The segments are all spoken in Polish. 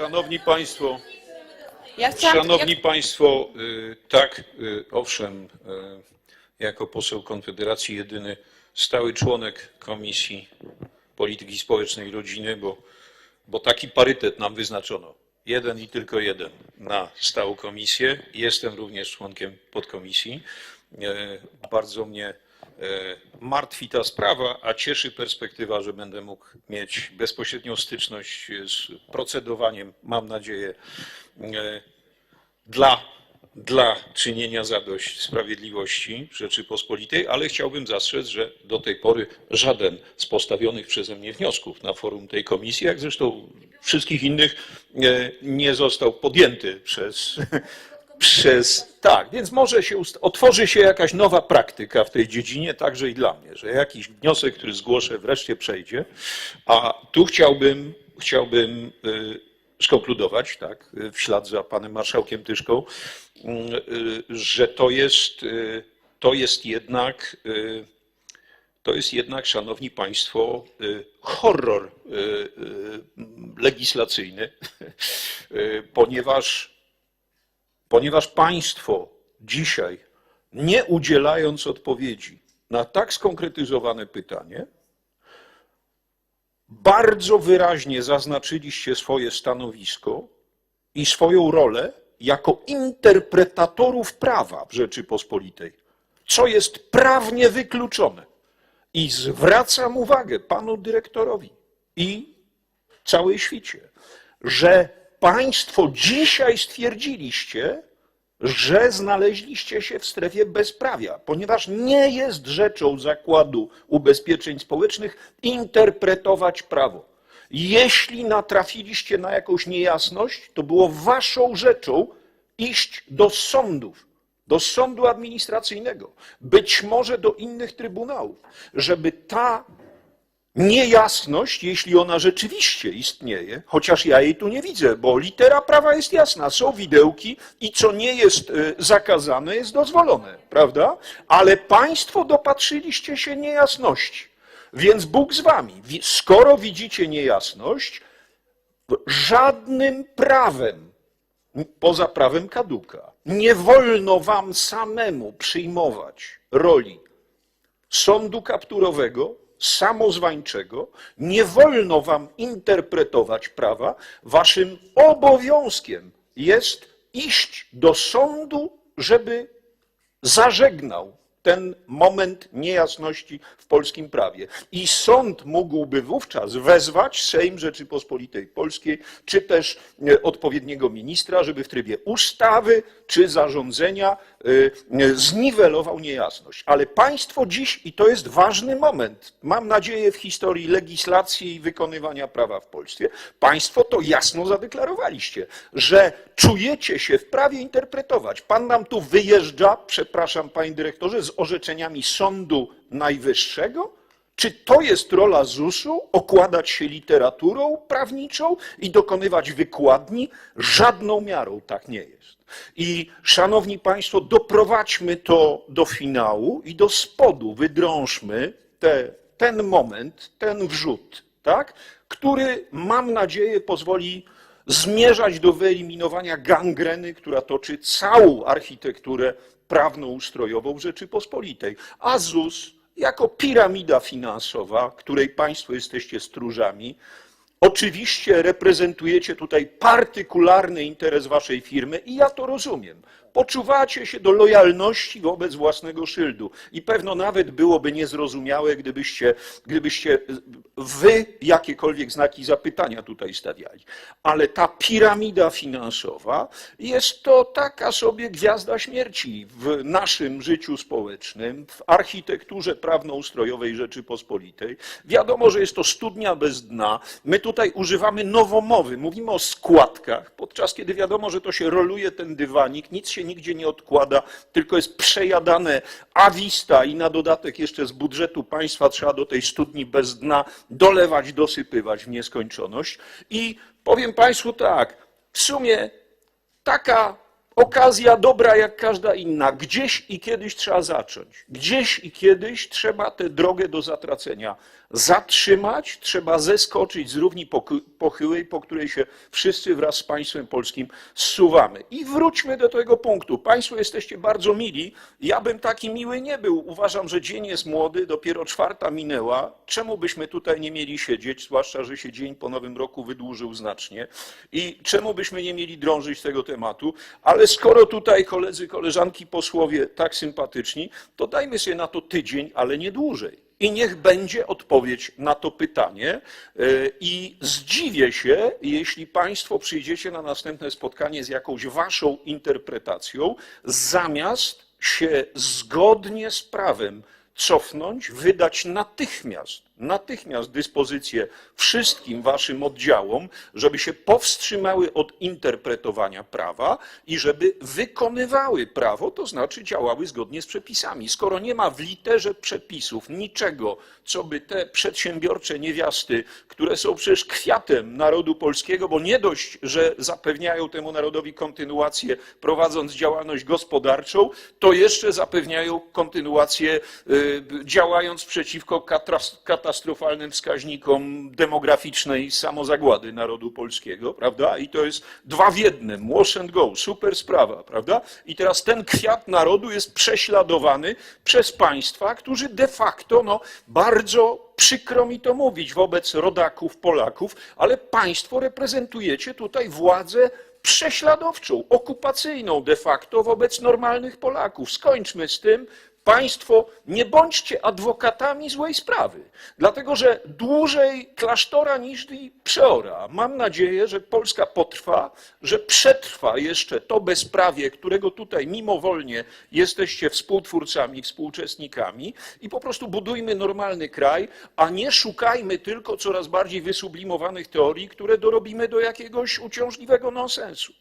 Szanowni Państwo, Ja chciałam, Szanowni Państwo, y, tak, y, owszem, y, jako poseł Konfederacji jedyny stały członek Komisji Polityki Społecznej i Rodziny, bo, bo taki parytet nam wyznaczono. Jeden i tylko jeden na stałą komisję. Jestem również członkiem podkomisji. Bardzo mnie martwi ta sprawa, a cieszy perspektywa, że będę mógł mieć bezpośrednią styczność z procedowaniem, mam nadzieję, e, dla, dla czynienia zadość sprawiedliwości Rzeczypospolitej, ale chciałbym zastrzec, że do tej pory żaden z postawionych przeze mnie wniosków na forum tej komisji, jak zresztą wszystkich innych, e, nie został podjęty przez, przez. Tak, więc może się otworzy się jakaś nowa praktyka w tej dziedzinie, także i dla mnie, że jakiś wniosek, który zgłoszę, wreszcie przejdzie. A tu chciałbym, chciałbym y, skonkludować, tak, w ślad za panem marszałkiem Tyszką, y, y, że to jest, to jest jednak, to jest jednak, szanowni państwo, horror legislacyjny, ponieważ ponieważ państwo dzisiaj, nie udzielając odpowiedzi na tak skonkretyzowane pytanie, bardzo wyraźnie zaznaczyliście swoje stanowisko i swoją rolę jako interpretatorów prawa w Rzeczypospolitej, co jest prawnie wykluczone. I zwracam uwagę panu dyrektorowi i całej świcie, że państwo dzisiaj stwierdziliście, że znaleźliście się w strefie bezprawia, ponieważ nie jest rzeczą Zakładu Ubezpieczeń Społecznych interpretować prawo. Jeśli natrafiliście na jakąś niejasność, to było waszą rzeczą iść do sądów, do sądu administracyjnego, być może do innych trybunałów, żeby ta niejasność, jeśli ona rzeczywiście istnieje, chociaż ja jej tu nie widzę, bo litera prawa jest jasna, są widełki i co nie jest e, zakazane, jest dozwolone, prawda? Ale państwo dopatrzyliście się niejasności. Więc Bóg z wami. Skoro widzicie niejasność, żadnym prawem, poza prawem kaduka, nie wolno wam samemu przyjmować roli sądu kapturowego, samozwańczego, nie wolno wam interpretować prawa. Waszym obowiązkiem jest iść do sądu, żeby zażegnał ten moment niejasności w polskim prawie. I sąd mógłby wówczas wezwać Sejm Rzeczypospolitej Polskiej, czy też e, odpowiedniego ministra, żeby w trybie ustawy czy zarządzenia zniwelował niejasność. Ale państwo dziś, i to jest ważny moment, mam nadzieję w historii legislacji i wykonywania prawa w Polsce, państwo to jasno zadeklarowaliście, że czujecie się w prawie interpretować. Pan nam tu wyjeżdża, przepraszam panie dyrektorze, z orzeczeniami Sądu Najwyższego? Czy to jest rola ZUS-u okładać się literaturą prawniczą i dokonywać wykładni? Żadną miarą tak nie jest. I szanowni państwo, doprowadźmy to do finału i do spodu wydrążmy te, ten moment, ten wrzut, tak? który mam nadzieję pozwoli zmierzać do wyeliminowania gangreny, która toczy całą architekturę prawno-ustrojową Rzeczypospolitej. A ZUS jako piramida finansowa, której państwo jesteście stróżami, oczywiście reprezentujecie tutaj partykularny interes waszej firmy i ja to rozumiem. Poczuwacie się do lojalności wobec własnego szyldu i pewno nawet byłoby niezrozumiałe, gdybyście, gdybyście wy jakiekolwiek znaki zapytania tutaj stawiali. Ale ta piramida finansowa jest to taka sobie gwiazda śmierci w naszym życiu społecznym, w architekturze prawnoustrojowej Rzeczypospolitej. Wiadomo, że jest to studnia bez dna. My tutaj używamy nowomowy, mówimy o składkach, podczas kiedy wiadomo, że to się roluje ten dywanik, nic się nigdzie nie odkłada, tylko jest przejadane awista i na dodatek jeszcze z budżetu państwa trzeba do tej studni bez dna dolewać, dosypywać w nieskończoność. I powiem Państwu tak, w sumie taka okazja dobra jak każda inna. Gdzieś i kiedyś trzeba zacząć. Gdzieś i kiedyś trzeba tę drogę do zatracenia zatrzymać, trzeba zeskoczyć z równi pochyłej, po której się wszyscy wraz z państwem polskim zsuwamy. I wróćmy do tego punktu. Państwo jesteście bardzo mili. Ja bym taki miły nie był. Uważam, że dzień jest młody, dopiero czwarta minęła. Czemu byśmy tutaj nie mieli siedzieć, zwłaszcza, że się dzień po nowym roku wydłużył znacznie. I czemu byśmy nie mieli drążyć tego tematu? Ale skoro tutaj koledzy, koleżanki posłowie tak sympatyczni, to dajmy sobie na to tydzień, ale nie dłużej. I niech będzie odpowiedź na to pytanie. Yy, I zdziwię się, jeśli Państwo przyjdziecie na następne spotkanie z jakąś Waszą interpretacją, zamiast się zgodnie z prawem cofnąć, wydać natychmiast, natychmiast dyspozycję wszystkim Waszym oddziałom, żeby się powstrzymały od interpretowania prawa i żeby wykonywały prawo, to znaczy działały zgodnie z przepisami. Skoro nie ma w literze przepisów niczego, co by te przedsiębiorcze niewiasty, które są przecież kwiatem narodu polskiego, bo nie dość, że zapewniają temu narodowi kontynuację prowadząc działalność gospodarczą, to jeszcze zapewniają kontynuację y, działając przeciwko katras- katastrofalnym wskaźnikom demograficznej samozagłady narodu polskiego, prawda? I to jest dwa w jednym, wash and go, super sprawa, prawda? I teraz ten kwiat narodu jest prześladowany przez państwa, którzy de facto, no, bardzo przykro mi to mówić wobec rodaków Polaków, ale państwo reprezentujecie tutaj władzę prześladowczą, okupacyjną de facto wobec normalnych Polaków. Skończmy z tym. Państwo, nie bądźcie adwokatami złej sprawy, dlatego że dłużej klasztora niż przeora. Mam nadzieję, że Polska potrwa, że przetrwa jeszcze to bezprawie, którego tutaj mimowolnie jesteście współtwórcami, współuczestnikami i po prostu budujmy normalny kraj, a nie szukajmy tylko coraz bardziej wysublimowanych teorii, które dorobimy do jakiegoś uciążliwego nonsensu.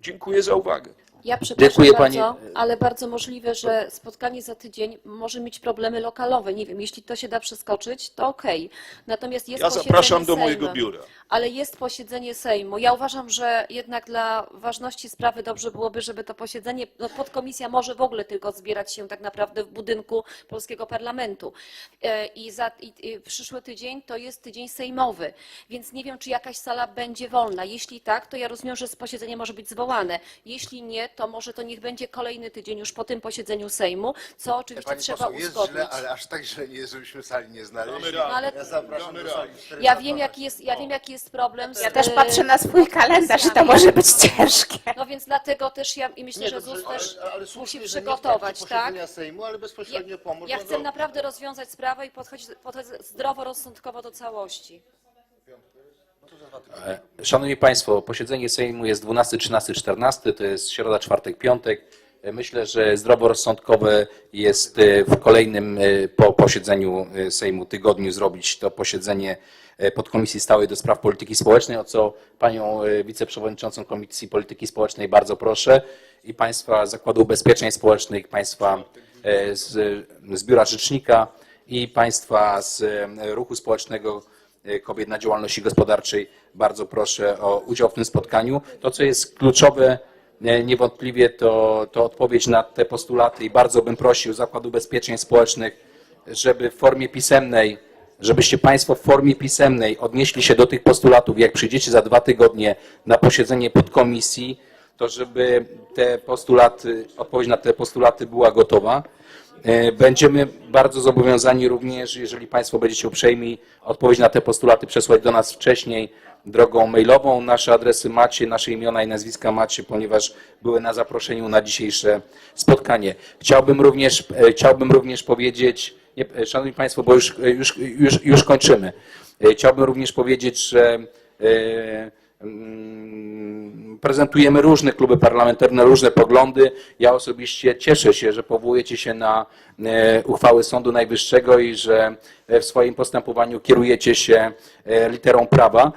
Dziękuję za uwagę. Ja przepraszam Dziękuję bardzo, pani. ale bardzo możliwe, że spotkanie za tydzień może mieć problemy lokalowe. Nie wiem, jeśli to się da przeskoczyć, to okej. Natomiast jest Ja posiedzenie zapraszam do Sejmu. mojego biura. Ale jest posiedzenie Sejmu. Ja uważam, że jednak dla ważności sprawy dobrze byłoby, żeby to posiedzenie, no podkomisja może w ogóle tylko zbierać się tak naprawdę w budynku polskiego parlamentu. E, I, za, i, i przyszły tydzień to jest tydzień sejmowy, więc nie wiem, czy jakaś sala będzie wolna. Jeśli tak, to ja rozumiem, że posiedzenie może być zwołane. Jeśli nie, to może to niech będzie kolejny tydzień już po tym posiedzeniu Sejmu, co oczywiście Pani trzeba poseł, jest uzgodnić. źle, ale aż tak źle nie jest, żebyśmy sali nie znaleźli. radę. Ale- Ja zapraszam do sali Ja wiem, jaki jest, ja wiem, jaki jest problem. Z, Ja też e, patrzę na swój kalendarz i to może być ciężkie. No więc dlatego też ja i myślę, Nie, że dobrze, ZUS ale- też ale musi słusznie, że nie w przygotować, tak? posiedzenia Sejmu, ale bezpośrednio pomóc. Ja no chcę naprawdę rozwiązać sprawę i podchodzić, podchodzić zdroworozsądkowo do całości. Szanowni Państwo, posiedzenie Sejmu jest 12, 13, 14, to jest środa, czwartek, piątek. Myślę, że zdroworozsądkowe jest e, w kolejnym e, po posiedzeniu e, Sejmu tygodniu zrobić to posiedzenie e, podkomisji stałej do spraw polityki społecznej, o co panią e, wiceprzewodniczącą Komisji Polityki Społecznej bardzo proszę i państwa Zakładu Ubezpieczeń Społecznych, państwa e, z, z Biura Rzecznika i państwa z e, Ruchu Społecznego e, kobiet na działalności gospodarczej. Bardzo proszę o udział w tym spotkaniu. To, co jest kluczowe, niewątpliwie to, to odpowiedź na te postulaty i bardzo bym prosił Zakład Ubezpieczeń Społecznych, żeby w formie pisemnej, żebyście Państwo w formie pisemnej odnieśli się do tych postulatów, jak przyjdziecie za dwa tygodnie na posiedzenie podkomisji, to żeby te postulaty, odpowiedź na te postulaty była gotowa. E, Będziemy bardzo zobowiązani również, jeżeli Państwo będziecie uprzejmi, odpowiedź na te postulaty przesłać do nas wcześniej drogą mailową. Nasze adresy macie, nasze imiona i nazwiska macie, ponieważ były na zaproszeniu na dzisiejsze spotkanie. Chciałbym również, e, chciałbym również powiedzieć, nie, e, Szanowni Państwo, bo już, już, już, już kończymy. Chciałbym również powiedzieć, że prezentujemy różne kluby parlamentarne, różne poglądy. Ja osobiście cieszę się, że powołujecie się na e, uchwały Sądu Najwyższego i że e, w swoim postępowaniu kierujecie się e, literą prawa.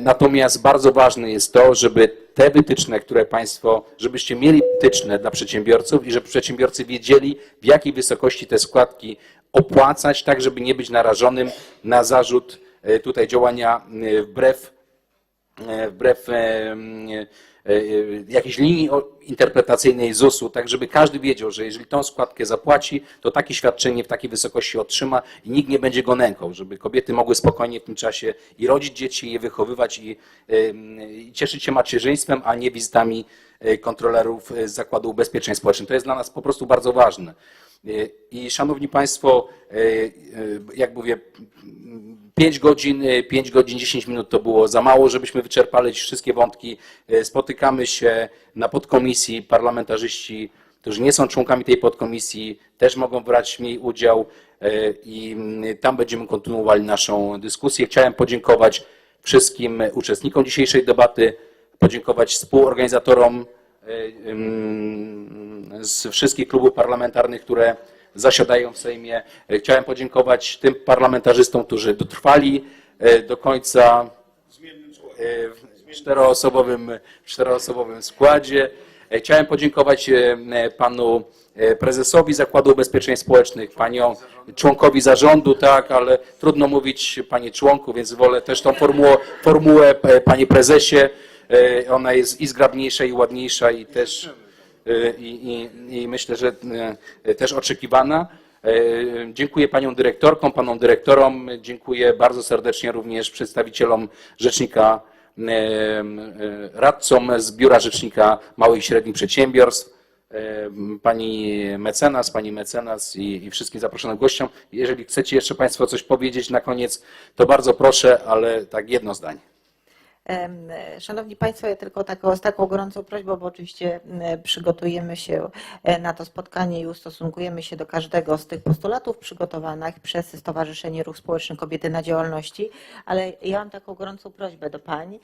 Natomiast bardzo ważne jest to, żeby te wytyczne, które Państwo, żebyście mieli wytyczne dla przedsiębiorców i żeby przedsiębiorcy wiedzieli, w jakiej wysokości te składki opłacać, tak żeby nie być narażonym na zarzut tutaj działania wbrew wbrew e, e, e, jakiejś linii interpretacyjnej ZUS-u, tak żeby każdy wiedział, że jeżeli tą składkę zapłaci, to takie świadczenie w takiej wysokości otrzyma i nikt nie będzie go nękał, żeby kobiety mogły spokojnie w tym czasie i rodzić dzieci, i je wychowywać i, i cieszyć się macierzyństwem, a nie wizytami e, kontrolerów e, z Zakładu Ubezpieczeń Społecznych. To jest dla nas po prostu bardzo ważne. E, I szanowni państwo, e, e, jak mówię, 5 godzin, 5 godzin 10 minut to było za mało, żebyśmy wyczerpali wszystkie wątki. E, Spotykamy się na podkomisji, parlamentarzyści, którzy nie są członkami tej podkomisji, też mogą brać w niej udział e, i mm, tam będziemy kontynuowali naszą dyskusję. Chciałem podziękować wszystkim uczestnikom dzisiejszej debaty, podziękować współorganizatorom e, z wszystkich klubów parlamentarnych, które zasiadają w Sejmie. E, Chciałem podziękować tym parlamentarzystom, którzy dotrwali e, do końca e, w czteroosobowym, czteroosobowym składzie. E, Chciałem podziękować e, panu e, prezesowi Zakładu Ubezpieczeń Społecznych, panią członkowi zarządu, tak, ale trudno mówić panie członku, więc wolę też tą formułę, formułę e, panie prezesie. E, Ona jest i zgrabniejsza, i ładniejsza, i też e, i, i, i myślę, że e, też oczekiwana. Dziękuję paniom dyrektorkom, panom dyrektorom. Dziękuję bardzo serdecznie również przedstawicielom Rzecznika, radcom z Biura Rzecznika Małych i Średnich Przedsiębiorstw, pani mecenas, pani mecenas i, i wszystkim zaproszonym gościom. Jeżeli chcecie jeszcze państwo coś powiedzieć na koniec, to bardzo proszę, ale tak jedno zdanie. Szanowni Państwo, ja tylko taką, z taką gorącą prośbą, bo oczywiście przygotujemy się e, na to spotkanie i ustosunkujemy się do każdego z tych postulatów przygotowanych przez Stowarzyszenie Ruch Społeczny Kobiety na Działalności, ale ja mam taką gorącą prośbę do Pań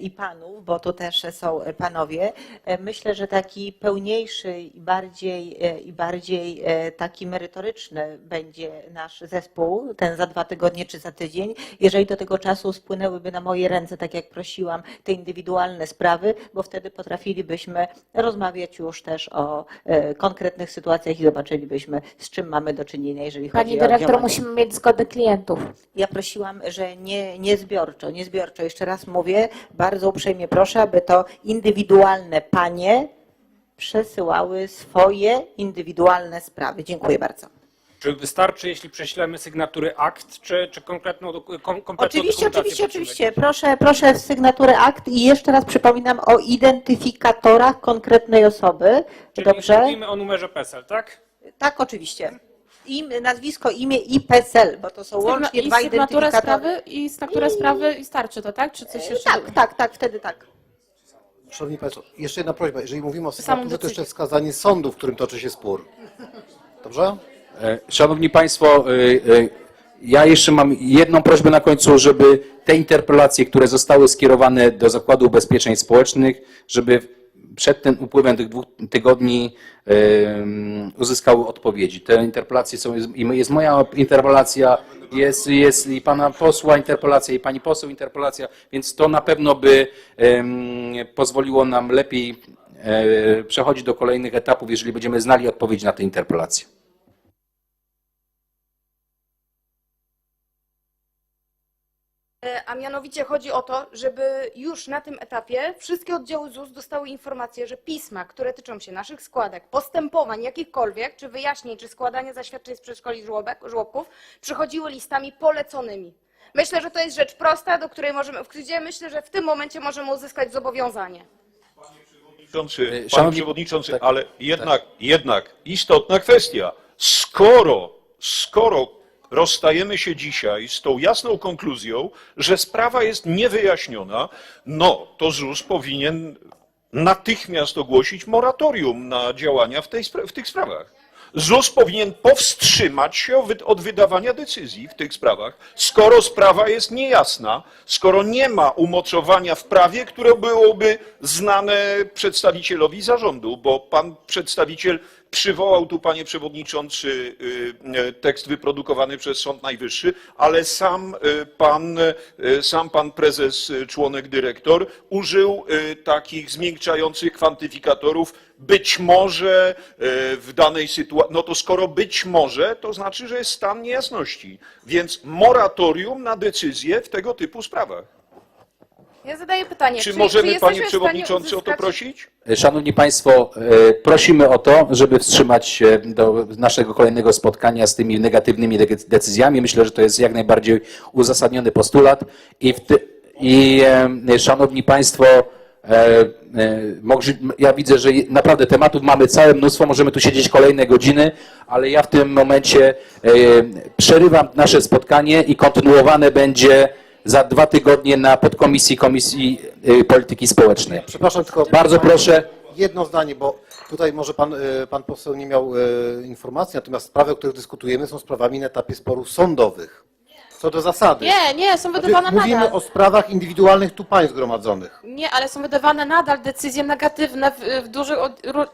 i Panów, bo tu też są Panowie. E, Myślę, że taki pełniejszy i bardziej, e, i bardziej taki merytoryczny będzie nasz zespół, ten za dwa tygodnie czy za tydzień, jeżeli do tego czasu spłynęłyby na moje ręce, tak jak prosiłam, te indywidualne sprawy, bo wtedy potrafilibyśmy rozmawiać już też o e, konkretnych sytuacjach i zobaczylibyśmy, z czym mamy do czynienia, jeżeli Pani chodzi o dyrektor, działania. musimy mieć zgodę klientów. Ja prosiłam, że nie, nie zbiorczo, nie zbiorczo. Jeszcze raz mówię, bardzo uprzejmie proszę, aby to indywidualne panie przesyłały swoje indywidualne sprawy. Dziękuję bardzo. Czy wystarczy, jeśli prześlemy sygnatury akt, czy, czy konkretną, kom, kompletną Oczywiście, oczywiście, oczywiście. Proszę, proszę sygnatury akt i jeszcze raz przypominam o identyfikatorach konkretnej osoby. Czyli Dobrze? mówimy o numerze PESEL, tak? Tak, oczywiście. Im, nazwisko, imię i PESEL, bo to są łącznie I dwa sygnaturę identyfikatory. sprawy i sygnaturę sprawy i starczy to, tak? Czy coś jeszcze? Tak, tak, tak, wtedy tak. Szanowni Państwo, jeszcze jedna prośba. Jeżeli mówimy o Samą sygnaturze, to decyzję. jeszcze wskazanie sądu, w którym toczy się spór. Dobrze? E, Szanowni Państwo, e, e, ja jeszcze mam jedną prośbę na końcu, żeby te interpelacje, które zostały skierowane do Zakładu Ubezpieczeń Społecznych, żeby przed tym upływem tych dwóch tygodni uzyskały odpowiedzi. Te interpelacje są, jest moja interpelacja, jest, jest i pana posła interpelacja, i pani poseł interpelacja, więc to na pewno by pozwoliło nam lepiej przechodzić do kolejnych etapów, jeżeli będziemy znali odpowiedzi na te interpelacje. A mianowicie chodzi o to, żeby już na tym etapie wszystkie oddziały ZUS dostały informację, że pisma, które tyczą się naszych składek, postępowań jakichkolwiek, czy wyjaśnień, czy składania zaświadczeń z przedszkoli żłobek, żłobków, przychodziły listami poleconymi. Myślę, że to jest rzecz prosta, do której możemy, gdzie myślę, że w tym momencie możemy uzyskać zobowiązanie. Przewodniczący, panie Szanowni- przewodniczący, tak, ale jednak, jednak istotna kwestia. Skoro, skoro rozstajemy się dzisiaj z tą jasną konkluzją, że sprawa jest niewyjaśniona, no to ZUS powinien natychmiast ogłosić moratorium na działania w, tej, w tych sprawach. ZUS powinien powstrzymać się od wydawania decyzji w tych sprawach, skoro sprawa jest niejasna, skoro nie ma umocowania w prawie, które byłoby znane przedstawicielowi zarządu, bo pan przedstawiciel przywołał tu, panie przewodniczący, y, y, tekst wyprodukowany przez Sąd Najwyższy, ale sam y, pan, sam pan prezes, członek dyrektor użył takich zmiękczających kwantyfikatorów, być może w danej sytuacji, no to skoro być może, to znaczy, że jest stan niejasności. Więc moratorium na decyzje w tego typu sprawach. Ja zadaję pytanie. Czy czy możemy, jesteśmy panie w stanie przewodniczący, o to uzyskać- prosić? Szanowni Państwo, e, prosimy o to, żeby wstrzymać się do naszego kolejnego spotkania z tymi negatywnymi de- decyzjami. Myślę, że to jest jak najbardziej uzasadniony postulat i, w ty, i e, Szanowni Państwo, e, e, ja widzę, że naprawdę tematów mamy całe mnóstwo, możemy tu siedzieć kolejne godziny, ale ja w tym momencie e, przerywam nasze spotkanie i kontynuowane będzie za dwa tygodnie na podkomisji Komisji e, Polityki Społecznej. Przepraszam tylko. Bardzo proszę. Jedno zdanie, bo tutaj może pan, e, pan poseł nie miał e, informacji, natomiast sprawy, o których dyskutujemy, są sprawami na etapie sporów sądowych. Co do zasady. Nie, nie, są Znaczy, wydawane mówimy nadal. o sprawach indywidualnych tu państw zgromadzonych. Nie, ale są wydawane nadal decyzje negatywne w, w dużych... od- ru-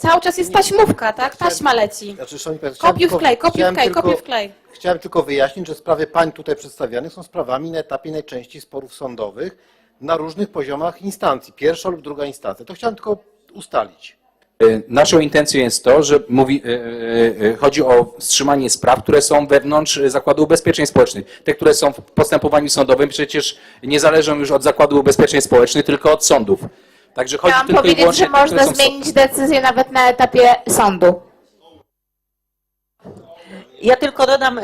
Cały czas jest taśmówka, tak? Taśma leci. Znaczy, szanowni państwo, chciałem Kopiuj w tylko- klej, kopiuj w chciałem klej, tylko- kopiuj w klej. Chciałem tylko wyjaśnić, że sprawy pań tutaj przedstawianych są sprawami na etapie najczęściej sporów sądowych na różnych poziomach instancji, pierwsza lub druga instancja. To chciałem tylko ustalić. E, Naszą intencją jest to, że mówi, e, e, chodzi o wstrzymanie spraw, które są wewnątrz Zakładu Ubezpieczeń Społecznych. Te, które są w postępowaniu sądowym, przecież nie zależą już od Zakładu Ubezpieczeń Społecznych, tylko od sądów. Także chodzi Chciałam tylko i powiedzieć, wyłącznie że można zmienić decyzję nawet na etapie sądu. Ja tylko dodam,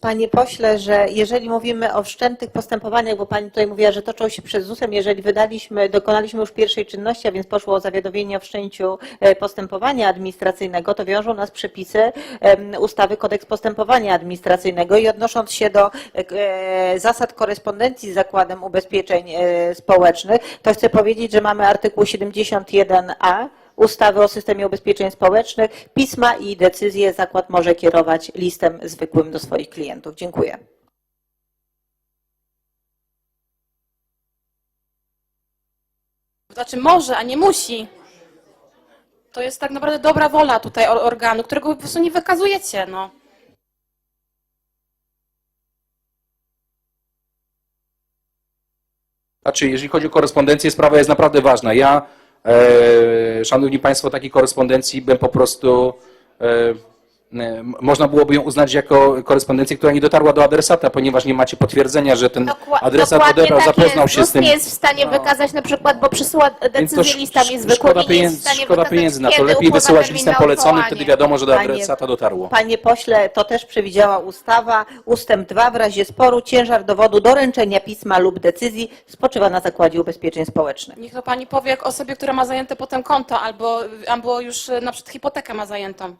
panie pośle, że jeżeli mówimy o wszczętych postępowaniach, bo pani tutaj mówiła, że toczą się przed ZUS-em, jeżeli wydaliśmy, dokonaliśmy już pierwszej czynności, a więc poszło o zawiadomienie o wszczęciu e, postępowania administracyjnego, to wiążą nas przepisy ustawy Kodeks Postępowania Administracyjnego i odnosząc się do e, zasad korespondencji z Zakładem Ubezpieczeń e, Społecznych, to chcę powiedzieć, że mamy artykuł 71a, ustawy o systemie ubezpieczeń społecznych, pisma i decyzje zakład może kierować listem zwykłym do swoich klientów. Dziękuję. Znaczy może, a nie musi. To jest tak naprawdę dobra wola tutaj or- organu, którego po prostu nie wykazujecie, no. Znaczy, jeżeli chodzi o korespondencję, sprawa jest naprawdę ważna. Ja, szanowni państwo, takiej korespondencji bym po prostu, e, e, można byłoby ją uznać jako korespondencję, która nie dotarła do adresata, ponieważ nie macie potwierdzenia, że ten Dokła- adresat dokładnie odebrał, tak zapoznał jest. się z ZUS tym. nie jest w stanie No. wykazać na przykład, bo Więc to decyzję sz- listami sz- zwykłymi, szkoda nie jest pieniędzy, w stanie szkoda wykazać, pieniędzy na to. kiedy Lepiej upływa wysyłać termin listem na poleconym, odwołanie. wtedy wiadomo, że do Panie- adresata dotarło. Panie pośle, to też przewidziała ustawa. Ustęp 2. W razie sporu ciężar dowodu doręczenia pisma lub decyzji spoczywa na Zakładzie Ubezpieczeń Społecznych. Niech to pani powie jak osobie, która ma zajęte potem konto albo, albo już e, na przykład hipotekę ma zajętą.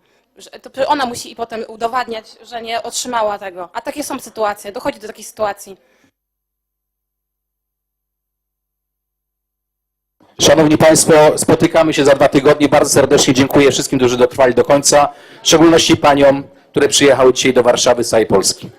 To ona musi i potem udowadniać, że nie otrzymała tego. A takie są sytuacje, dochodzi do takich sytuacji. Szanowni Państwo, spotykamy się za dwa tygodnie. Bardzo serdecznie dziękuję wszystkim, którzy dotrwali do końca, w szczególności paniom, które przyjechały dzisiaj do Warszawy z całej Polski.